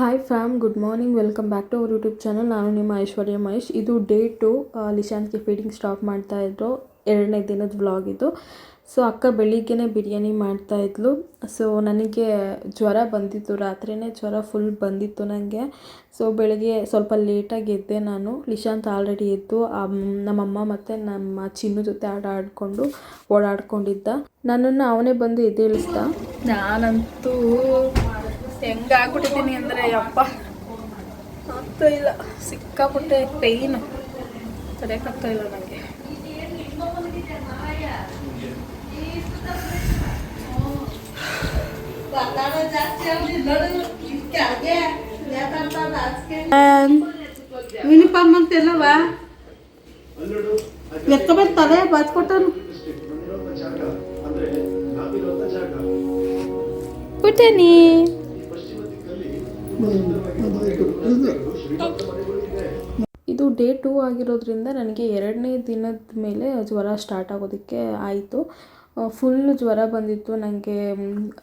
Hi fam good morning welcome back to our YouTube channel ನಾನು ನಿಮ್ಮ ಐಶ್ವರ್ಯ ಮಹೇಶ್. ಇದು day two ಲಿಶಾಂತ್ಗೆ ಫೀಡಿಂಗ್ ಸ್ಟಾಪ್ ಮಾಡ್ತಾ ಇದ್ರು. ಎರಡನೇ ದಿನದ ವ್ಲಾಗ್ ಇದು. ಸೊ ಅಕ್ಕ ಬೆಳಿಗ್ಗೆನೇ ಬಿರಿಯಾನಿ ಮಾಡ್ತಾ ಇದ್ಲು. ಸೊ ನನಗೆ ಜ್ವರ ಬಂದಿತ್ತು. ರಾತ್ರಿನೇ ಜ್ವರ ಫುಲ್ ಬಂದಿತ್ತು ನನಗೆ ಸೊ ಬೆಳಗ್ಗೆ ಸ್ವಲ್ಪ ಲೇಟಾಗಿ ಎದ್ದೆ ನಾನು. ಲಿಶಾಂತ್ ಆಲ್ರೆಡಿ ಎದ್ದು ನಮ್ಮಮ್ಮ ಮತ್ತು ನಮ್ಮ ಚಿನ್ನು ಜೊತೆ ಆಟ ಆಡಿಕೊಂಡು ಓಡಾಡ್ಕೊಂಡಿದ್ದ. ನನ್ನನ್ನು ಅವನೇ ಬಂದು ಎದ್ದೇಳಿಸ್ದ. ನಾನಂತೂ ಹೆಂಗಾಗ್ಬಿಟ್ಟಿದ್ದೀನಿ ಅಂದರೆ ಅಪ್ಪ ಆಗ್ತಾ ಇಲ್ಲ ಸಿಕ್ಕಾಪಟ್ಟೆ ಪೇಯ್ನ್ ತಡೆಯೋಕ್ಕಾಗ್ತಾ ಇಲ್ಲ ನನಗೆ ಯೂನಿಫಾರ್ಮ್ ಅಂತ ಎಲ್ಲವ ಎತ್ಕೊಬರ್ತಾರೆ ಬರ್ಕೊಟ್ಟನು ಪುಟನಿ ಇದು ಡೇ ಟೂ ಆಗಿರೋದ್ರಿಂದ ನನಗೆ ಎರಡನೇ ದಿನದ ಮೇಲೆ ಜ್ವರ ಸ್ಟಾರ್ಟ್ ಆಗೋದಕ್ಕೆ ಆಯಿತು. ಫುಲ್ ಜ್ವರ ಬಂದಿತ್ತು. ನನಗೆ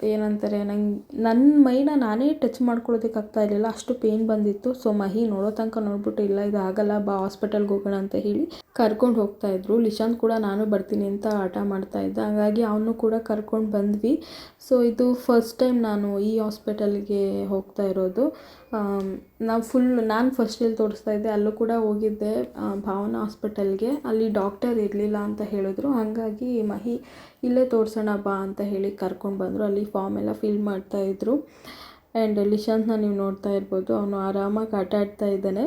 ಏನಂತಾರೆ, ನಂಗೆ ನನ್ನ ಮೈನ ನಾನೇ ಟಚ್ ಮಾಡ್ಕೊಳ್ಳೋದಕ್ಕೆ ಆಗ್ತಾ ಇರಲಿಲ್ಲ. ಅಷ್ಟು ಪೇಯ್ನ್ ಬಂದಿತ್ತು. ಸೊ ಮಹಿ ನೋಡೋ ತನಕ ನೋಡ್ಬಿಟ್ಟು, ಇಲ್ಲ, ಇದು ಆಗಲ್ಲ, ಬಾ ಹಾಸ್ಪಿಟಲ್ಗೆ ಹೋಗೋಣ ಅಂತ ಹೇಳಿ ಕರ್ಕೊಂಡು ಹೋಗ್ತಾ ಇದ್ರು. ನಿಶಾಂತ್ ಕೂಡ ನಾನು ಬರ್ತೀನಿ ಅಂತ ಆಟ ಮಾಡ್ತಾ ಇದ್ದ. ಹಾಗಾಗಿ ಅವನು ಕೂಡ ಕರ್ಕೊಂಡು ಬಂದ್ವಿ. ಸೊ ಇದು ಫಸ್ಟ್ ಟೈಮ್ ನಾನು ಈ ಹಾಸ್ಪಿಟಲ್ಗೆ ಹೋಗ್ತಾ ಇರೋದು. ನಾವು ಫುಲ್ ನಾನು ಫಸ್ಟ್ ತೋರಿಸ್ತಾ ಇದ್ದೆ. ಅಲ್ಲೂ ಕೂಡ ಹೋಗಿದ್ದೆ ಭಾವನಾ ಹಾಸ್ಪಿಟಲ್ಗೆ ಅಲ್ಲಿ ಡಾಕ್ಟರ್ ಇರಲಿಲ್ಲ ಅಂತ ಹೇಳಿದ್ರು. ಹಾಗಾಗಿ ಮಹಿ ಇಲ್ಲೇ ತೋರಿಸೋಣ ಬಾ ಅಂತ ಹೇಳಿ ಕರ್ಕೊಂಡು ಬಂದರು. ಅಲ್ಲಿ ಫಾರ್ಮ್ ಎಲ್ಲ ಫಿಲ್ ಮಾಡ್ತಾ ಇದ್ರು. ಆ್ಯಂಡ್ ಲಿಶಾಂತ್ನ ನೀವು ನೋಡ್ತಾ ಇರ್ಬೋದು. ಅವನು ಆರಾಮಾಗಿ ಆಟ ಆಡ್ತಾ ಇದ್ದಾನೆ.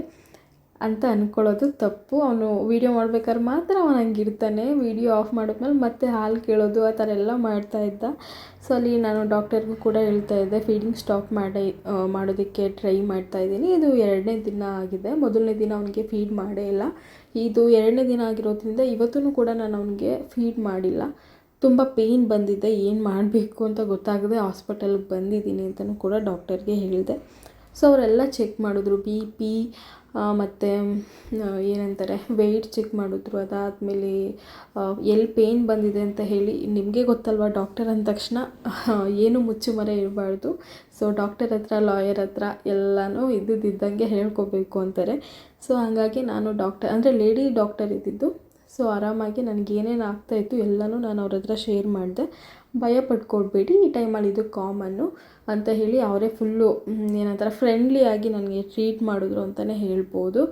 ಅಂತ ಅಂದ್ಕೊಳ್ಳೋದು ತಪ್ಪು. ಅವನು ವೀಡಿಯೋ ಮಾಡ್ಬೇಕಾದ್ರೆ ಮಾತ್ರ ಅವನು ಹಂಗಿರ್ತಾನೆ. ವೀಡಿಯೋ ಆಫ್ ಮಾಡಿದ್ಮೇಲೆ ಮತ್ತೆ ಹಾಲು ಕೇಳೋದು, ಆ ಥರ ಎಲ್ಲ ಮಾಡ್ತಾ ಇದ್ದ. ಸೊ ಅಲ್ಲಿ ನಾನು ಡಾಕ್ಟರ್ಗೂ ಕೂಡ ಹೇಳ್ತಾ ಇದ್ದೆ ಫೀಡಿಂಗ್ ಸ್ಟಾಪ್ ಮಾಡಿ ಮಾಡೋದಕ್ಕೆ ಟ್ರೈ ಮಾಡ್ತಾ ಇದ್ದೀನಿ. ಇದು ಎರಡನೇ ದಿನ ಆಗಿದೆ. ಮೊದಲನೇ ದಿನ ಅವನಿಗೆ ಫೀಡ್ ಮಾಡೇ ಇಲ್ಲ. ಇದು ಎರಡನೇ ದಿನ ಆಗಿರೋದ್ರಿಂದ ಇವತ್ತೂ ಕೂಡ ನಾನು ಅವನಿಗೆ ಫೀಡ್ ಮಾಡಿಲ್ಲ. ತುಂಬ ಪೇಯ್ನ್ ಬಂದಿದೆ. ಏನು ಮಾಡಬೇಕು ಅಂತ ಗೊತ್ತಾಗದೆ ಹಾಸ್ಪಿಟಲ್ಗೆ ಬಂದಿದ್ದೀನಿ ಅಂತಲೂ ಕೂಡ ಡಾಕ್ಟರ್ಗೆ ಹೇಳಿದೆ. ಸೊ ಅವರೆಲ್ಲ ಚೆಕ್ ಮಾಡಿದ್ರು. ಬಿ ಪಿ ಮತ್ತು ಏನಂತಾರೆ ವೆಯ್ಟ್ ಚೆಕ್ ಮಾಡಿದ್ರು. ಅದಾದಮೇಲೆ ಎಲ್ಲಿ ಪೇಯ್ನ್ ಬಂದಿದೆ ಅಂತ ಹೇಳಿ, ನಿಮಗೆ ಗೊತ್ತಲ್ವ ಡಾಕ್ಟರ್ ಅಂದ ತಕ್ಷಣ ಏನು ಮುಚ್ಚುಮರೆ ಇರಬಾರ್ದು. ಸೊ ಡಾಕ್ಟರ್ ಹತ್ರ ಲಾಯರ್ ಹತ್ರ ಎಲ್ಲನೂ ಇದ್ದಿದ್ದಂಗೆ ಹೇಳ್ಕೊಬೇಕು ಅಂತಾರೆ. ಸೊ ಹಾಗಾಗಿ ನಾನು ಡಾಕ್ಟರ್ ಅಂದರೆ ಲೇಡಿ ಡಾಕ್ಟರ್ ಇದ್ದಿದ್ದು. ಸೊ ಆರಾಮಾಗಿ ನನಗೇನೇನು ಆಗ್ತಾಯಿತ್ತು ಎಲ್ಲನೂ ನಾನು ಅವ್ರ ಹತ್ರ ಶೇರ್ ಮಾಡಿದೆ. ಭಯ ಪಟ್ಕೊಡ್ಬೇಡಿ ಈ ಟೈಮಲ್ಲಿ ಇದು ಕಾಮನ್ನು ಅಂತ ಹೇಳಿ ಅವರೇ ಫುಲ್ಲು ಏನಂತಾರ ಫ್ರೆಂಡ್ಲಿ ಆಗಿ ನನಗೆ ಟ್ರೀಟ್ ಮಾಡಿದ್ರು ಅಂತಲೇ ಹೇಳ್ಬೋದು.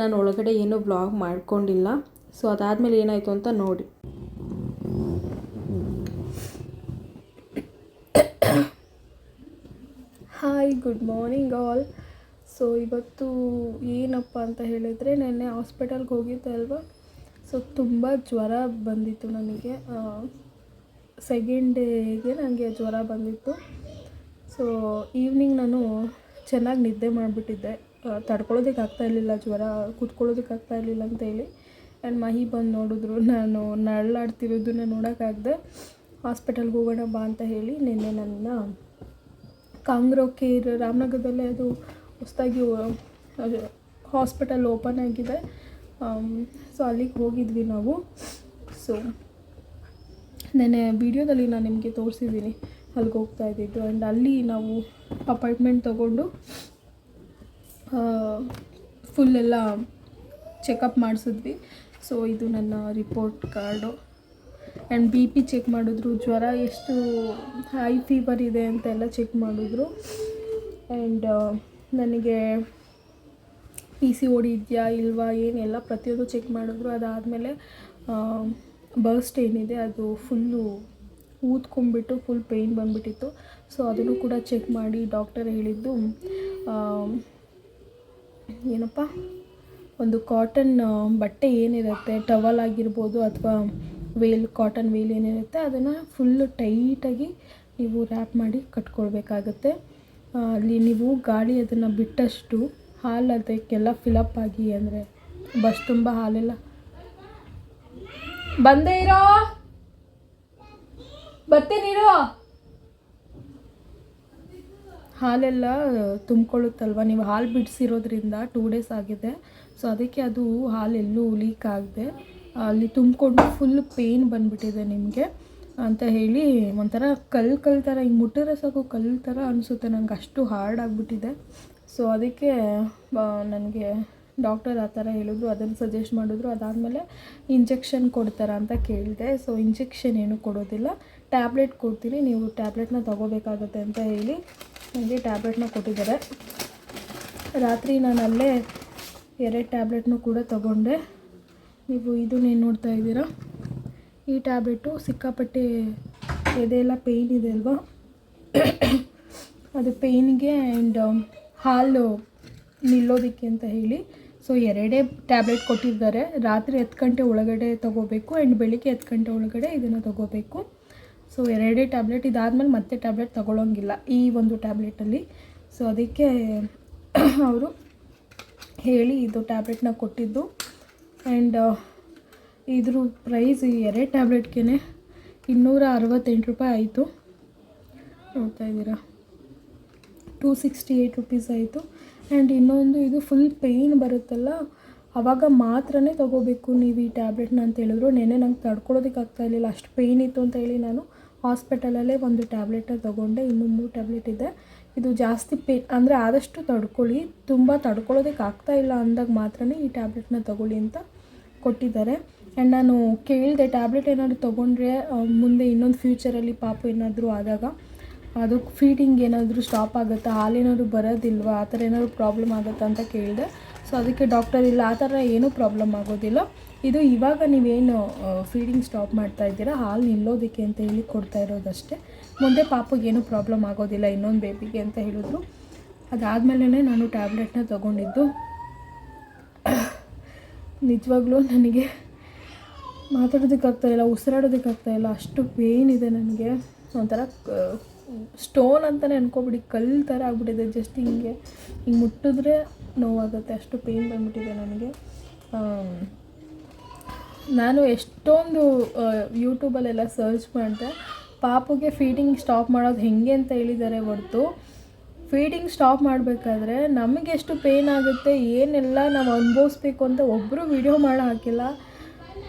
ನಾನು ಒಳಗಡೆ ಏನೂ ಬ್ಲಾಗ್ ಮಾಡ್ಕೊಂಡಿಲ್ಲ. ಸೊ ಅದಾದಮೇಲೆ ಏನಾಯಿತು ಅಂತ ನೋಡಿ. Hi good morning all so ಇವತ್ತು ಏನಪ್ಪ ಅಂತ ಹೇಳಿದರೆ, ನೆನ್ನೆ ಹಾಸ್ಪಿಟಲ್ಗೆ ಹೋಗಿದ್ದೆ ಅಲ್ವಾ? ಸೊ ತುಂಬ ಜ್ವರ ಬಂದಿತ್ತು ನನಗೆ. ಸೆಕೆಂಡ್ ಡೇಗೆ ನನಗೆ ಜ್ವರ ಬಂದಿತ್ತು. ಸೊ ಈವ್ನಿಂಗ್ ನಾನು ಚೆನ್ನಾಗಿ ನಿದ್ದೆ ಮಾಡಿಬಿಟ್ಟಿದ್ದೆ. ತಡ್ಕೊಳ್ಳೋದಕ್ಕೆ ಆಗ್ತಾ ಇರಲಿಲ್ಲ, ಜ್ವರ ಕುತ್ಕೊಳ್ಳೋದಕ್ಕೆ ಆಗ್ತಾ ಇರಲಿಲ್ಲ ಅಂತ ಹೇಳಿ. ಆ್ಯಂಡ್ ಮಹಿ ಬಂದು ನೋಡಿದ್ರು, ನಾನು ನರಳಾಡ್ತಿರೋದನ್ನ ನೋಡೋಕ್ಕಾಗದೆ ಹಾಸ್ಪಿಟಲ್ಗೆ ಹೋಗೋಣ ಬಾ ಅಂತ ಹೇಳಿ ನಿನ್ನೆ ನನ್ನ ಕಾಂಗ್ರೋ ಕೇರ್ ರಾಮನಗರದಲ್ಲೇ ಅದು ಹೊಸದಾಗಿ ಹಾಸ್ಪಿಟಲ್ ಓಪನ್ ಆಗಿದೆ. ಸೊ ಅಲ್ಲಿಗೆ ಹೋಗಿದ್ವಿ ನಾವು. ಸೊ ನೆನ್ನೆ ವಿಡಿಯೋದಲ್ಲಿ ನಾನು ನಿಮಗೆ ತೋರಿಸಿದ್ದೀನಿ ಅಲ್ಲಿಗೆ ಹೋಗ್ತಾ ಇದ್ದಿದ್ದು. ಆ್ಯಂಡ್ ಅಲ್ಲಿ ನಾವು ಅಪಾಯಿಂಟ್ಮೆಂಟ್ ತೊಗೊಂಡು ಫುಲ್ ಎಲ್ಲ ಚೆಕಪ್ ಮಾಡಿಸಿದ್ವಿ. ಸೊ ಇದು ನನ್ನ report card. And B P check ಮಾಡಿದ್ರು. ಜ್ವರ ಎಷ್ಟು ಹೈ ಫೀವರ್ ಇದೆ ಅಂತೆಲ್ಲ ಚೆಕ್ ಮಾಡಿದ್ರು. ಆ್ಯಂಡ್ ನನಗೆ ಪಿ ಸಿ ಓಡಿ ಇದೆಯಾ, ಇಲ್ವಾ ಏನೆಲ್ಲ ಪ್ರತಿಯೊಂದು ಚೆಕ್ ಮಾಡಿದ್ರು. ಅದಾದಮೇಲೆ ಬರ್ಸ್ಟ್ ಏನಿದೆ ಅದು ಫುಲ್ಲು ಊದ್ಕೊಂಡ್ಬಿಟ್ಟು ಫುಲ್ ಪೇಯ್ನ್ ಬಂದುಬಿಟ್ಟಿತ್ತು. ಸೊ ಅದನ್ನು ಕೂಡ ಚೆಕ್ ಮಾಡಿ ಡಾಕ್ಟರ್ ಹೇಳಿದ್ದು ಏನಪ್ಪ? ಒಂದು ಕಾಟನ್ ಬಟ್ಟೆ ಏನಿರುತ್ತೆ ಟವಲ್ ಆಗಿರ್ಬೋದು ಅಥವಾ ವೇಲ್ ಕಾಟನ್ ವೇಲ್ ಏನಿರುತ್ತೆ, ಅದನ್ನು ಫುಲ್ಲು ಟೈಟಾಗಿ ನೀವು ರ್ಯಾಪ್ ಮಾಡಿ ಕಟ್ಕೊಳ್ಬೇಕಾಗತ್ತೆ. ಅಲ್ಲಿ ನೀವು ಗಾಳಿ ಅದನ್ನು ಬಿಟ್ಟಷ್ಟು ಹಾಲು ಅದಕ್ಕೆಲ್ಲ ಫಿಲಪ್ ಆಗಿ ಅಂದರೆ ಬಸ್ ತುಂಬ ಹಾಲೆಲ್ಲ ಬಂದೇ ಇರೋ. ಬರ್ತೀನಿರೋ ಹಾಲೆಲ್ಲ ತುಂಬ್ಕೊಳ್ಳುತ್ತಲ್ವ? ನೀವು ಹಾಲು ಬಿಡಿಸಿರೋದ್ರಿಂದ ಟೂ ಡೇಸ್ ಆಗಿದೆ. ಸೊ ಅದಕ್ಕೆ ಅದು ಹಾಲೆಲ್ಲೂ ಲೀಕ್ ಆಗಿದೆ. ಅಲ್ಲಿ ತುಂಬಿಕೊಂಡು ಫುಲ್ ಪೇಯ್ನ್ ಬಂದ್ಬಿಟ್ಟಿದೆ ನಿಮಗೆ ಅಂತ ಹೇಳಿ ಒಂಥರ ಕಲ್ಲು ಕಲ್ ಥರ ಹಿಂಗೆ ಮುಟ್ಟಿದ್ರೆ ಸಾಕು ಕಲ್ಲು ಥರ ಅನಿಸುತ್ತೆ. ನನಗೆ ಅಷ್ಟು ಹಾರ್ಡ್ ಆಗಿಬಿಟ್ಟಿದೆ. ಸೊ ಅದಕ್ಕೆ ನನಗೆ ಡಾಕ್ಟರ್ ಆ ಥರ ಹೇಳಿದ್ರು, ಅದನ್ನು ಸಜೆಸ್ಟ್ ಮಾಡಿದ್ರು, ಅದಾದಮೇಲೆ ಇಂಜೆಕ್ಷನ್ ಕೊಡ್ತಾರಾ ಅಂತ ಕೇಳಿದೆ. ಸೊ ಇಂಜೆಕ್ಷನ್ ಏನು ಕೊಡೋದಿಲ್ಲ. ಟ್ಯಾಬ್ಲೆಟ್ ಕೊಡ್ತೀನಿ, ನೀವು ಟ್ಯಾಬ್ಲೆಟ್ನ ತೊಗೋಬೇಕಾಗತ್ತೆ ಅಂತ ಹೇಳಿ ನನಗೆ ಟ್ಯಾಬ್ಲೆಟ್ನ ಕೊಟ್ಟಿದ್ದಾರೆ. ರಾತ್ರಿ ನಾನು ಅಲ್ಲೇ ಎರಡು ಟ್ಯಾಬ್ಲೆಟ್ನೂ ಕೂಡ ತಗೊಂಡೆ. ನೀವು ಇದನ್ನೇನು ನೋಡ್ತಾ ಇದ್ದೀರಾ? ಈ ಟ್ಯಾಬ್ಲೆಟು ಸಿಕ್ಕಾಪಟ್ಟೆ ಎದೆಯೆಲ್ಲ ಪೇಯ್ನ್ ಇದೆ ಅಲ್ವಾ? ಅದು ಪೇಯ್ನಿಗೆ ಆ್ಯಂಡ್ ಹಾಲು ನಿಲ್ಲೋದಕ್ಕೆ ಅಂತ ಹೇಳಿ ಸೊ ಎರಡೇ ಟ್ಯಾಬ್ಲೆಟ್ ಕೊಟ್ಟಿದ್ದಾರೆ. ರಾತ್ರಿ ಹತ್ತು ಗಂಟೆ ಒಳಗಡೆ ತೊಗೋಬೇಕು, ಆ್ಯಂಡ್ ಬೆಳಿಗ್ಗೆ ಹತ್ತು ಗಂಟೆ ಒಳಗಡೆ ಇದನ್ನು ತೊಗೋಬೇಕು. ಸೊ ಎರಡೇ ಟ್ಯಾಬ್ಲೆಟ್, ಇದಾದಮೇಲೆ ಮತ್ತೆ ಟ್ಯಾಬ್ಲೆಟ್ ತೊಗೊಳೋಂಗಿಲ್ಲ ಈ ಒಂದು ಟ್ಯಾಬ್ಲೆಟಲ್ಲಿ. ಸೊ ಅದಕ್ಕೆ ಅವರು ಹೇಳಿ ಇದು ಟ್ಯಾಬ್ಲೆಟ್ನ ಕೊಟ್ಟಿದ್ದು. ಆ್ಯಂಡ್ ಇದ್ರ ಪ್ರೈಸ್ ಈ ಎರಡು ಟ್ಯಾಬ್ಲೆಟ್ಗೆ ಇನ್ನೂರ ಅರವತ್ತೆಂಟು ರೂಪಾಯಿ ಆಯಿತು. ನೋಡ್ತಾ ಇದ್ದೀರಾ? ಟೂ ಸಿಕ್ಸ್ಟಿ ಏಯ್ಟ್ ರುಪೀಸ್ ಆಯಿತು. ಆ್ಯಂಡ್ ಇನ್ನೊಂದು, ಇದು ಫುಲ್ ಪೇಯ್ನ್ ಬರುತ್ತಲ್ಲ ಆವಾಗ ಮಾತ್ರನೇ ತೊಗೋಬೇಕು ನೀವು ಈ ಟ್ಯಾಬ್ಲೆಟ್ನ ಅಂತ ಹೇಳಿದ್ರು. ನೆನ್ನೆ ನಂಗೆ ತಡ್ಕೊಳೋದಕ್ಕೆ ಆಗ್ತಾ ಇರಲಿಲ್ಲ. ಅಷ್ಟು ಪೇಯ್ನ್ ಇತ್ತು ಅಂತ ಹೇಳಿ ನಾನು ಹಾಸ್ಪಿಟಲಲ್ಲೇ ಒಂದು ಟ್ಯಾಬ್ಲೆಟನ್ನು ತೊಗೊಂಡೆ. ಇನ್ನೂ ಮೂರು ಟ್ಯಾಬ್ಲೆಟ್ ಇದೆ. ಇದು ಜಾಸ್ತಿ ಪೇ ಅಂದರೆ ಆದಷ್ಟು ತಡ್ಕೊಳ್ಳಿ. ತುಂಬ ತಡ್ಕೊಳ್ಳೋದಕ್ಕೆ ಆಗ್ತಾ ಇಲ್ಲ ಅಂದಾಗ ಮಾತ್ರನೇ ಈ ಟ್ಯಾಬ್ಲೆಟ್ನ ತೊಗೊಳ್ಳಿ ಅಂತ ಕೊಟ್ಟಿದ್ದಾರೆ. ಆ್ಯಂಡ್ ನಾನು ಕೇಳಿದೆ ಟ್ಯಾಬ್ಲೆಟ್ ಏನಾದರೂ ತೊಗೊಂಡ್ರೆ ಮುಂದೆ ಇನ್ನೊಂದು ಫ್ಯೂಚರಲ್ಲಿ ಪಾಪು ಏನಾದರೂ ಆದಾಗ ಅದು ಫೀಡಿಂಗ್ ಏನಾದರೂ ಸ್ಟಾಪ್ ಆಗುತ್ತಾ? ಹಾಲೇನಾದ್ರು ಬರೋದಿಲ್ವಾ? ಆ ಥರ ಏನಾದರೂ ಪ್ರಾಬ್ಲಮ್ ಆಗುತ್ತಾ ಅಂತ ಕೇಳಿದೆ. ಸೊ ಅದಕ್ಕೆ ಡಾಕ್ಟರ್ ಇಲ್ಲ. ಆ ಥರ ಏನೂ ಪ್ರಾಬ್ಲಮ್ ಆಗೋದಿಲ್ಲ. ಇದು ಇವಾಗ ನೀವೇನು ಫೀಡಿಂಗ್ ಸ್ಟಾಪ್ ಮಾಡ್ತಾ ಇದ್ದೀರಾ? ಹಾಲು ನಿಲ್ಲೋದಕ್ಕೆ ಅಂತ ಹೇಳಿ ಕೊಡ್ತಾ ಇರೋದಷ್ಟೇ. ಮುಂದೆ ಪಾಪಗೆ ಏನೂ ಪ್ರಾಬ್ಲಮ್ ಆಗೋದಿಲ್ಲ. ಇನ್ನೊಂದು ಬೇಬಿಗೆ ಅಂತ ಹೇಳಿದ್ರು. ಅದಾದಮೇಲೆ ನಾನು ಟ್ಯಾಬ್ಲೆಟ್ನ ತೊಗೊಂಡಿದ್ದು. ನಿಜವಾಗ್ಲೂ ನನಗೆ ಮಾತಾಡೋದಕ್ಕಾಗ್ತಾಯಿಲ್ಲ ಉಸಿರಾಡೋದಕ್ಕಾಗ್ತಾಯಿಲ್ಲ ಅಷ್ಟು ಪೇಯ್ನ್ ಇದೆ ನನಗೆ. ಒಂಥರ ಸ್ಟೋನ್ ಅಂತಲೇ ಅನ್ಕೋಬಿಡಿ ಕಲ್ಲು ಥರ ಆಗ್ಬಿಟ್ಟಿದೆ ಜಸ್ಟ್ ಹಿಂಗೆ. ಹಿಂಗೆ ಮುಟ್ಟಿದ್ರೆ ನೋವಾಗುತ್ತೆ, ಅಷ್ಟು ಪೇಯ್ನ್ ಬಂದ್ಬಿಟ್ಟಿದೆ ನನಗೆ. ನಾನು ಎಷ್ಟೊಂದು ಯೂಟ್ಯೂಬಲ್ಲೆಲ್ಲ ಸರ್ಚ್ ಮಾಡಿದೆ. ಪಾಪುಗೆ ಫೀಡಿಂಗ್ ಸ್ಟಾಪ್ ಮಾಡೋದು ಹೆಂಗೆ ಅಂತ ಹೇಳಿದ್ದಾರೆ ಹೊರತು. ಫೀಡಿಂಗ್ ಸ್ಟಾಪ್ ಮಾಡಬೇಕಾದ್ರೆ ನಮಗೆ ಎಷ್ಟು ಪೇಯ್ನ್ ಆಗುತ್ತೆ, ಏನೆಲ್ಲ ನಾವು ಅನುಭವಿಸ್ಬೇಕು ಅಂತ ಒಬ್ಬರು ವಿಡಿಯೋ ಮಾಡೋ ಹಾಕಿಲ್ಲ.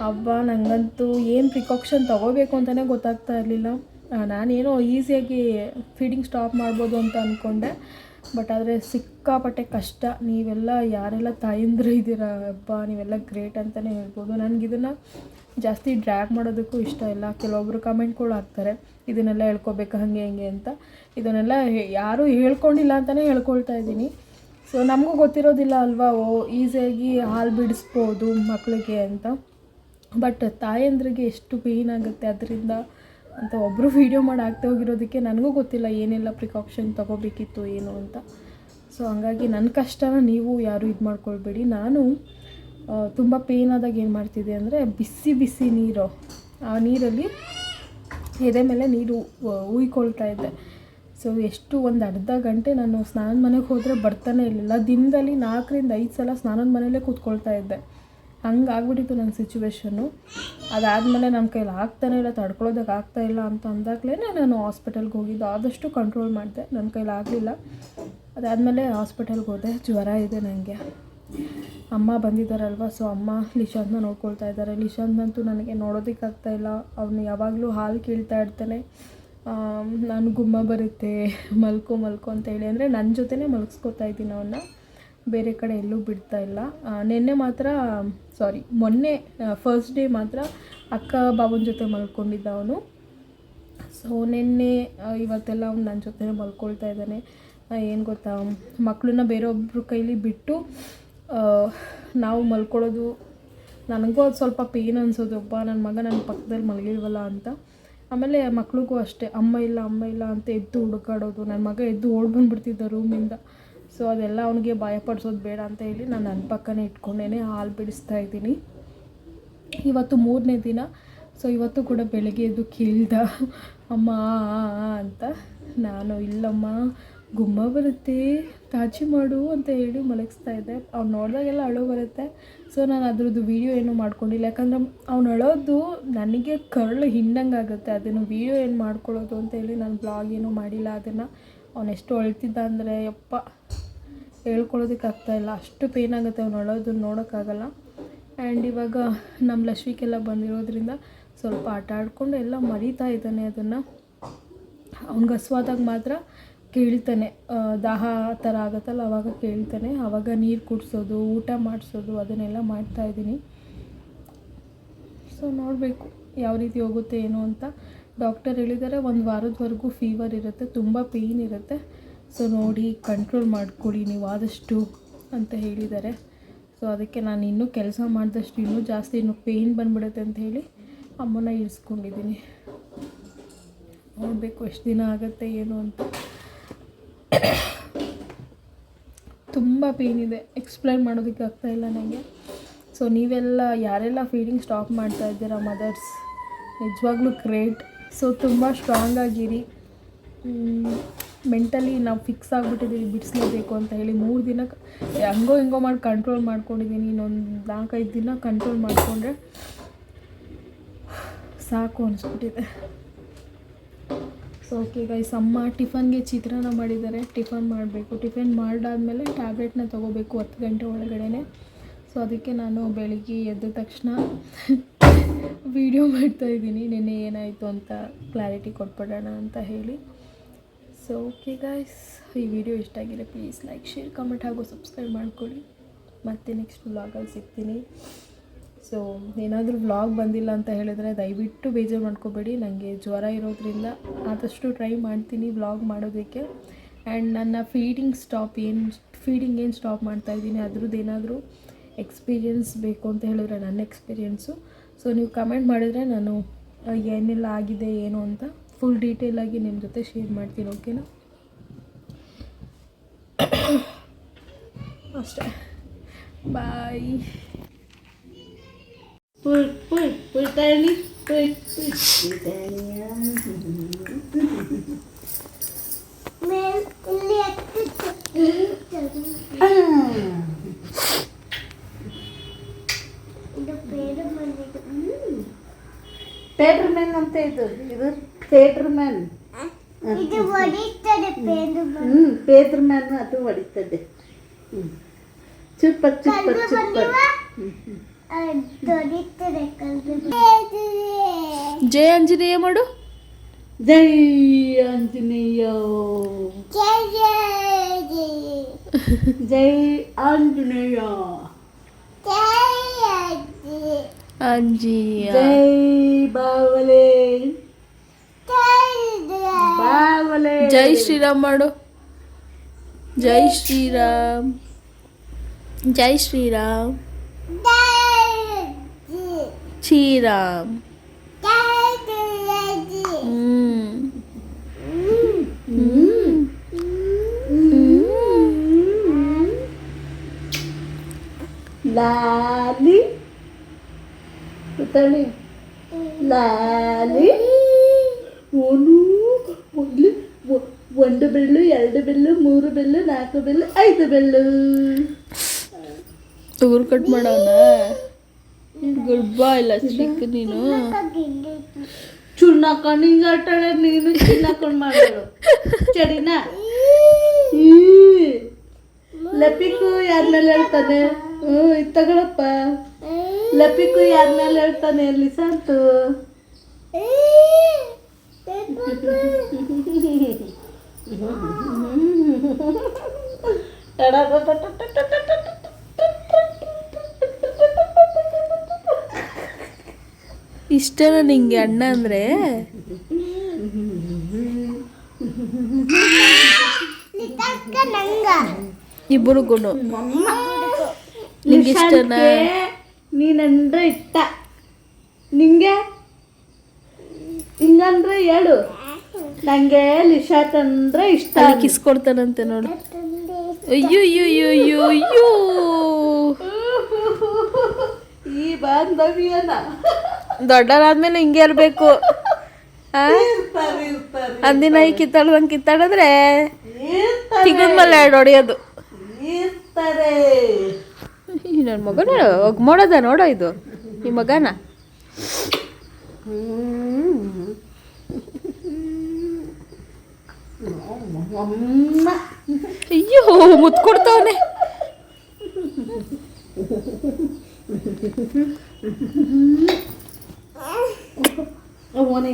ಅಬ್ಬ ನನಗಂತೂ ಏನು ಪ್ರಿಕಾಕ್ಷನ್ ತೊಗೋಬೇಕು ಅಂತಲೇ ಗೊತ್ತಾಗ್ತಾ ಇರಲಿಲ್ಲ. ನಾನೇನೋ ಈಸಿಯಾಗಿ ಫೀಡಿಂಗ್ ಸ್ಟಾಪ್ ಮಾಡ್ಬೋದು ಅಂತ ಅಂದ್ಕೊಂಡೆ ಬಟ್ ಆದರೆ ಸಿಕ್ಕಾಪಟ್ಟೆ ಕಷ್ಟ. ನೀವೆಲ್ಲ ಯಾರೆಲ್ಲ ತಾಯಂದ್ರೆ ಇದ್ದೀರಾ, ಅಬ್ಬಾ, ನೀವೆಲ್ಲ ಗ್ರೇಟ್ ಅಂತಲೇ ಹೇಳ್ಬೋದು. ನನಗಿದನ್ನು ಜಾಸ್ತಿ ಡ್ರ್ಯಾಗ್ ಮಾಡೋದಕ್ಕೂ ಇಷ್ಟ ಇಲ್ಲ. ಕೆಲವೊಬ್ಬರು ಕಮೆಂಟ್ಗಳು ಹಾಕ್ತಾರೆ, ಇದನ್ನೆಲ್ಲ ಹೇಳ್ಕೊಬೇಕು ಹಾಗೆ, ಹೆಂಗೆ ಅಂತ. ಇದನ್ನೆಲ್ಲ ಯಾರೂ ಹೇಳ್ಕೊಂಡಿಲ್ಲ ಅಂತಲೇ ಹೇಳ್ಕೊಳ್ತಾ ಇದ್ದೀನಿ. ಸೊ ನಮಗೂ ಗೊತ್ತಿರೋದಿಲ್ಲ ಅಲ್ವಾ, ಓ, ಈಸಿಯಾಗಿ ಹಾಲು ಬಿಡಿಸ್ಬೋದು ಮಕ್ಕಳಿಗೆ ಅಂತ. ಬಟ್ ತಾಯಂದ್ರಿಗೆ ಎಷ್ಟು ಪೇಯ್ನ್ ಆಗುತ್ತೆ. ಅದರಿಂದ ಅಂತ ಒಬ್ಬರು ವೀಡಿಯೋ ಮಾಡಿ ಆಗ್ತಾ ಹೋಗಿರೋದಕ್ಕೆ ನನಗೂ ಗೊತ್ತಿಲ್ಲ ಏನೆಲ್ಲ ಪ್ರಿಕಾಕ್ಷನ್ ತೊಗೋಬೇಕಿತ್ತು, ಏನು ಅಂತ. ಸೊ ಹಂಗಾಗಿ ನನ್ನ ಕಷ್ಟನ ನೀವು ಯಾರೂ ಇದು ಮಾಡ್ಕೊಳ್ಬೇಡಿ. ನಾನು ತುಂಬ ಪೇನ್ ಆದಾಗ ಏನು ಮಾಡ್ತಿದ್ದೆ ಅಂದರೆ ಬಿಸಿ ಬಿಸಿ ನೀರು. ಆ ನೀರಲ್ಲಿ ಎದೆ ಮೇಲೆ ನೀರು ಉಯ್ಕೊಳ್ತಾ ಇದ್ದೆ. ಸೊ ಎಷ್ಟು ಒಂದು ಅರ್ಧ ಗಂಟೆ ನಾನು ಸ್ನಾನದ ಮನೆಗೆ ಹೋದರೆ ಬರ್ತಾನೆ ಇರಲಿಲ್ಲ. ದಿನದಲ್ಲಿ ನಾಲ್ಕರಿಂದ ಐದು ಸಲ ಸ್ನಾನದ ಮನೆಯಲ್ಲೇ ಕೂತ್ಕೊಳ್ತಾ ಇದ್ದೆ. ಹಂಗೆ ಆಗ್ಬಿಟ್ಟಿತ್ತು ನನ್ನ ಸಿಚುವೇಶನ್ನು ಅದಾದಮೇಲೆ ನಮ್ಮ ಕೈಲಿ ಆಗ್ತಾನೆ ಇಲ್ಲ ತಡ್ಕೊಳ್ಳೋದಕ್ಕೆ ಆಗ್ತಾ ಇಲ್ಲ ಅಂತ ಅಂದಾಗಲೇ ನಾನು ಹಾಸ್ಪಿಟಲ್ಗೆ ಹೋಗಿದ್ದು. ಆದಷ್ಟು ಕಂಟ್ರೋಲ್ ಮಾಡಿದೆ. ನನ್ನ ಕೈಲಿ ಆಗಲಿಲ್ಲ. ಅದಾದಮೇಲೆ ಹಾಸ್ಪಿಟಲ್ಗೆ ಹೋದೆ. ಜ್ವರ ಇದೆ ನನಗೆ ಅಮ್ಮ ಬಂದಿದ್ದಾರಲ್ವ? ಸೊ ಅಮ್ಮ ಲಿಶಾಂತ್ನ ನೋಡ್ಕೊಳ್ತಾ ಇದ್ದಾರೆ. ಲಿಶಾಂತ್ನಂತೂ ನನಗೆ ನೋಡೋದಕ್ಕಾಗ್ತಾ ಇಲ್ಲ. ಅವನು ಯಾವಾಗಲೂ ಹಾಲು ಕೀಳ್ತಾ ಇರ್ತಾನೆ. ನಾನು ಗುಮ್ಮ ಬರುತ್ತೆ, ಮಲ್ಕೊ ಮಲ್ಕೊ ಅಂತ ಹೇಳಿ. ಅಂದರೆ ನನ್ನ ಜೊತೆನೇ ಮಲಗಿಸ್ಕೊತಾ ಇದ್ದೀನಿ ಅವನ್ನ. ಬೇರೆ ಕಡೆ ಎಲ್ಲೂ ಬಿಡ್ತಾ ಇಲ್ಲ. ನಿನ್ನೆ ಮಾತ್ರ ಸಾರಿ ಮೊನ್ನೆ ಫಸ್ಟ್ ಡೇ ಮಾತ್ರ ಅಕ್ಕ ಬಾಬನ ಜೊತೆ ಮಲ್ಕೊಂಡಿದ್ದ ಅವನು. ಸೊ ನಿನ್ನೆ ಇವತ್ತೆಲ್ಲ ಅವ್ನು ನನ್ನ ಜೊತೆ ಮಲ್ಕೊಳ್ತಾ ಇದ್ದಾನೆ. ಏನು ಗೊತ್ತಾ ಮಕ್ಕಳನ್ನ ಬೇರೊಬ್ಬರ ಕೈಲಿ ಬಿಟ್ಟು ನಾವು ಮಲ್ಕೊಳ್ಳೋದು ನನಗೂ ಅದು ಸ್ವಲ್ಪ ಪೇನ್ ಅನ್ಸೋದು. ಒಬ್ಬ ನನ್ನ ಮಗ ನನ್ನ ಪಕ್ಕದಲ್ಲಿ ಮಲಗಿಲ್ವಲ್ಲ ಅಂತ. ಆಮೇಲೆ ಮಕ್ಕಳಿಗೂ ಅಷ್ಟೇ, ಅಮ್ಮ ಇಲ್ಲ ಅಮ್ಮ ಇಲ್ಲ ಅಂತ ಎದ್ದು ಹುಡುಕಾಡೋದು. ನನ್ನ ಮಗ ಎದ್ದು ಓಡ್ ಬಂದುಬಿಡ್ತಿದ್ದ ರೂಮಿಂದ ಸೊ ಅದೆಲ್ಲ ಅವನಿಗೆ ಭಯಪಡಿಸೋದು ಬೇಡ ಅಂತ ಹೇಳಿ ನಾನು ನನ್ನ ಪಕ್ಕನೇ ಇಟ್ಕೊಂಡೇ ಹಾಲು ಬಿಡಿಸ್ತಾ ಇದ್ದೀನಿ. ಇವತ್ತು ಮೂರನೇ ದಿನ. ಸೊ ಇವತ್ತು ಕೂಡ ಬೆಳಗ್ಗೆ ಎದ್ದು ಕೇಳ್ದ, ಅಮ್ಮ ಅಂತ ನಾನು, ಇಲ್ಲಮ್ಮ, ಗುಮ್ಮ ಬರುತ್ತೆ, ತಾಜಿ ಮಾಡು ಅಂತ ಹೇಳಿ ಮಲಗಿಸ್ತಾ ಇದ್ದೆ. ಅವ್ನು ನೋಡಿದಾಗೆಲ್ಲ ಅಳು ಬರುತ್ತೆ. ಸೊ ನಾನು ಅದ್ರದ್ದು ವೀಡಿಯೋ ಏನೂ ಮಾಡ್ಕೊಂಡಿಲ್ಲ. ಯಾಕಂದ್ರೆ ಅವ್ನು ಅಳೋದು ನನಗೆ ಕರಳು ಹಿಂಡಂಗೆ ಆಗುತ್ತೆ ಅದನ್ನು ವೀಡಿಯೋ ಏನು ಮಾಡ್ಕೊಳ್ಳೋದು ಅಂತ ಹೇಳಿ ನಾನು ಬ್ಲಾಗ್ ಏನೂ ಮಾಡಿಲ್ಲ. ಅದನ್ನು ಅವನೆಷ್ಟು ಅಳ್ತಿದ್ದ ಅಂದರೆ, ಯಪ್ಪ ಹೇಳ್ಕೊಳ್ಳೋದಕ್ಕೆ ಇಲ್ಲ. ಅಷ್ಟು ಪೇನ್ ಆಗುತ್ತೆ ಅವ್ನು ಅಳೋದನ್ನ ನೋಡೋಕ್ಕಾಗಲ್ಲ. ಆ್ಯಂಡ್ ಇವಾಗ ನಮ್ಮ ಲಶ್ವಿಕೆಲ್ಲ ಬಂದಿರೋದ್ರಿಂದ ಸ್ವಲ್ಪ ಆಟ ಆಡಿಕೊಂಡು ಎಲ್ಲ ಮರಿತಾ ಇದ್ದಾನೆ ಅದನ್ನು. ಅವ್ನು ಗಸ್ವಾದಾಗ ಮಾತ್ರ ಕೇಳ್ತಾನೆ. ದಾಹ ಥರ ಆಗುತ್ತಲ್ಲ, ಅವಾಗ ಕೇಳ್ತಾನೆ. ಆವಾಗ ನೀರು ಕುಡಿಸೋದು, ಊಟ ಮಾಡಿಸೋದು, ಅದನ್ನೆಲ್ಲ ಮಾಡ್ತಾಯಿದ್ದೀನಿ ಸೊ ನೋಡಬೇಕು ಯಾವ ರೀತಿ ಹೋಗುತ್ತೆ, ಏನು ಅಂತ. ಡಾಕ್ಟರ್ ಹೇಳಿದ್ದಾರೆ, ಒಂದು ವಾರದವರೆಗೂ ಫೀವರ್ ಇರುತ್ತೆ, ತುಂಬ ಪೇಯ್ನ್ ಇರುತ್ತೆ. ಸೊ ನೋಡಿ ಕಂಟ್ರೋಲ್ ಮಾಡ್ಕೊಳ್ಳಿ, ನೀವು ಆದಷ್ಟು ಅಂತ ಹೇಳಿದ್ದಾರೆ. ಸೊ ಅದಕ್ಕೆ ನಾನು ಇನ್ನೂ ಕೆಲಸ ಮಾಡಿದಷ್ಟು ಇನ್ನೂ ಜಾಸ್ತಿ ಇನ್ನೂ ಪೇಯ್ನ್ ಬಂದ್ಬಿಡುತ್ತೆ ಅಂತ ಹೇಳಿ ಅಮ್ಮನ ಇರಿಸ್ಕೊಂಡಿದ್ದೀನಿ. ನೋಡಬೇಕು ಎಷ್ಟು ದಿನ ಆಗುತ್ತೆ, ಏನು ಅಂತ. ತುಂಬ ಪೇಯ್ನ್ ಇದೆ. ಎಕ್ಸ್ಪ್ಲೈನ್ ಮಾಡೋದಕ್ಕೆ ಇಲ್ಲ ನನಗೆ ಸೊ ನೀವೆಲ್ಲ, ಯಾರೆಲ್ಲ ಫೀಡಿಂಗ್ ಸ್ಟಾಪ್ ಮಾಡ್ತಾ ಇದ್ದೀರಾ ಮದರ್ಸ್ ನಿಜವಾಗ್ಲೂ ಕ್ರೇಟ್ ಸೊ ತುಂಬ ಸ್ಟ್ರಾಂಗ್ ಆಗಿರಿ. ಮೆಂಟಲಿ ನಾವು ಫಿಕ್ಸ್ ಆಗಿಬಿಟ್ಟಿದ್ದೀವಿ ಬಿಡಿಸ್ಲೇಬೇಕು ಅಂತ ಹೇಳಿ ಮೂರು ದಿನ ಹೆಂಗೋ ಹಂಗೋ ಮಾಡಿ ಕಂಟ್ರೋಲ್ ಮಾಡ್ಕೊಂಡಿದ್ದೀನಿ ಇನ್ನೊಂದು ನಾಲ್ಕೈದು ದಿನ ಕಂಟ್ರೋಲ್ ಮಾಡಿಕೊಂಡ್ರೆ ಸಾಕು ಅನಿಸ್ಬಿಟ್ಟಿದೆ. ಸೊ ಓಕೆ ಗೈಸ್ ಅಮ್ಮ ಟಿಫನ್ಗೆ ಚಿತ್ರಾನ್ನ ಮಾಡಿದ್ದಾರೆ ಟಿಫನ್ ಮಾಡಬೇಕು. ಟಿಫನ್ ಮಾಡಾದ್ಮೇಲೆ ಟ್ಯಾಬ್ಲೆಟ್ನ ತೊಗೋಬೇಕು ಹತ್ತು ಗಂಟೆ ಒಳಗಡೆನೆ. ಸೊ ಅದಕ್ಕೆ ನಾನು ಬೆಳಿಗ್ಗೆ ಎದ್ದ ತಕ್ಷಣ ವಿಡಿಯೋ ಮಾಡ್ತಾಯಿದ್ದೀನಿ ನಿನ್ನೆ ಏನಾಯಿತು ಅಂತ ಕ್ಲಾರಿಟಿ ಕೊಟ್ಬಿಡೋಣ ಅಂತ ಹೇಳಿ. ಸೊ ಓಕೆ ಗಾಯ್ಸ್ ಈ ವಿಡಿಯೋ ಇಷ್ಟ ಆಗಿದೆ ಪ್ಲೀಸ್ ಲೈಕ್ ಶೇರ್ ಕಮೆಂಟ್ ಹಾಗೂ ಸಬ್ಸ್ಕ್ರೈಬ್ ಮಾಡ್ಕೊಳ್ಳಿ. ಮತ್ತೆ ನೆಕ್ಸ್ಟ್ ವ್ಲಾಗಲ್ಲಿ ಸಿಗ್ತೀನಿ. ಸೊ ಏನಾದರೂ ವ್ಲಾಗ್ ಬಂದಿಲ್ಲ ಅಂತ ಹೇಳಿದ್ರೆ ದಯವಿಟ್ಟು ಬೇಜಾರು ಮಾಡ್ಕೋಬೇಡಿ. ನನಗೆ ಜ್ವರ ಇರೋದ್ರಿಂದ ಆದಷ್ಟು ಟ್ರೈ ಮಾಡ್ತೀನಿ ವ್ಲಾಗ್ ಮಾಡೋದಕ್ಕೆ. ಆ್ಯಂಡ್ ನನ್ನ ಫೀಡಿಂಗ್ ಸ್ಟಾಪ್ ಏನು ಫೀಡಿಂಗ್ ಏನು ಸ್ಟಾಪ್ ಮಾಡ್ತಾಯಿದ್ದೀನಿ ಅದ್ರದ್ದು ಏನಾದರೂ ಎಕ್ಸ್ಪೀರಿಯನ್ಸ್ ಬೇಕು ಅಂತ ಹೇಳಿದ್ರೆ ನನ್ನ ಎಕ್ಸ್ಪೀರಿಯೆನ್ಸು ಸೊ ನೀವು ಕಮೆಂಟ್ ಮಾಡಿದರೆ ನಾನು, ಏನೆಲ್ಲ ಆಗಿದೆ, ಏನು ಅಂತ ಫುಲ್ ಡೀಟೇಲಾಗಿ ನಿಮ್ಮ ಜೊತೆ ಶೇರ್ ಮಾಡ್ತೀನಿ ಓಕೆನಾ ಅಷ್ಟೇ. ಬಾಯ್ ಪುಯ್ ಪುಯ್ ಪುಯ್ತಾಣಿ ಪುಯ್ ಪುಯ್ ಪುಯ್ತಾಣಿಯ ಥಿಯೇಟರ್ ಮ್ಯಾನ್ ಅಂತ ಇದು ಇದು? ಥಿಯೇಟರ್ ಮ್ಯಾನ್ ಇದು ಹೊಡಿತದೆ ಪೇಂದು ಹ್ಞೂ ಥಿಯೇಟರ್ ಮ್ಯಾನ್ ಅದು ಹೊಡಿತದೆ ಹ್ಞೂ ಚುಪ್ಪ ಚುಪ್ಪ ಚುಪ್ಪ ಹೊಡಿತದೆ ಕಲ್ಲು ಜಯ ಆಂಜನೇಯ ಮಾಡು ಜೈ ಆಂಜನೇಯ ಜೈ ಆಂಜನೇಯ ಅಂಜಿಯ ಜೈ ಬಾವಲೆ జై శ్రీరామ్ మాడు. జై శ్రీరామ్. జై శ్రీరామ్. శ్రీరామ్. లాలి. లాలి. ఒను ಒಂದು ಒಂದು ಬೆಳ್ಳು ಎರಡು ಬೆಳ್ಳು ಮೂರು ಬೆಳ್ಳು ನಾಲ್ಕು ಬೆಳ್ಳು ಐದು ಬೆಳ್ಳು. ಉಗುರು ಕಟ್ ಮಾಡೋಣ. ಗುಡ್ ಬಾಯ್ ಇಲ್ಲ ಚಿಕ್ಕ ನೀನು. ಚುಣ್ಣಾಕೊಂಡು ಹಿಂಗೆ ಆಟಾಳೆ ನೀನು ಚಿನ್ನಾಕೊಂಡು ಮಾಡೋಳು ಚಡಿನ ಲಪಿಕು ಯಾರ ಮೇಲೆ ಹೇಳ್ತಾನೆ? ಹ್ಞೂ ಇದು ತಗೊಳಪ್ಪ. ಲಪಿಕು ಯಾರ ಮೇಲೆ ಹೇಳ್ತಾನೆ ಲಿಸಂತು ಇಷ್ಟನ ನಿಂಗೆ ಅಣ್ಣ ಅಂದ್ರೆ? ಇಬ್ಬರು ಗುಣ. ನಿಂಗೆ ಇಷ್ಟನ? ನೀನಂದ್ರೆ ಇಷ್ಟ. ನಿಂಗೆ? ಹಿಂಗಂದ್ರೆ ಹೇಳು. ನಂಗೆ ಲಿಶಾತ್ ಅಂದ್ರೆ ಇಷ್ಟ. ಕಿಸ್ಕೊಡ್ತಾನಂತೆ ಕಿಸ್ ಕೊಡ್ತಾನಂತೆ ನೋಡು. ಅಯ್ಯೋ ಅಯ್ಯೋ ಅಯ್ಯೋ ಅಯ್ಯೋ ಅಯ್ಯೋ ಈ ಬಾಂಧವ್ಯನ. ದೊಡ್ಡರಾದ್ಮೇಲೆ ಹಿಂಗೆ ಇರಬೇಕು. ಅಂದಿನ ಈ ಕಿತ್ತಾಡ್ದಂಗೆ ಕಿತ್ತಾಡಿದ್ರೆ ತಿಗದ್ಮೇಲೆ ಎರಡು ಹೊಡೆಯೋದು. ನನ್ನ ಮಗನ ಒಗ್ಮೋಡದ ಮಾಡೋದ ನೋಡೋ ಇದು ಈ ಮಗನ. ಅಯ್ಯೋ ಮುತ್ತು ಕೊಡ್ತಾವನೆ ಅವನೇ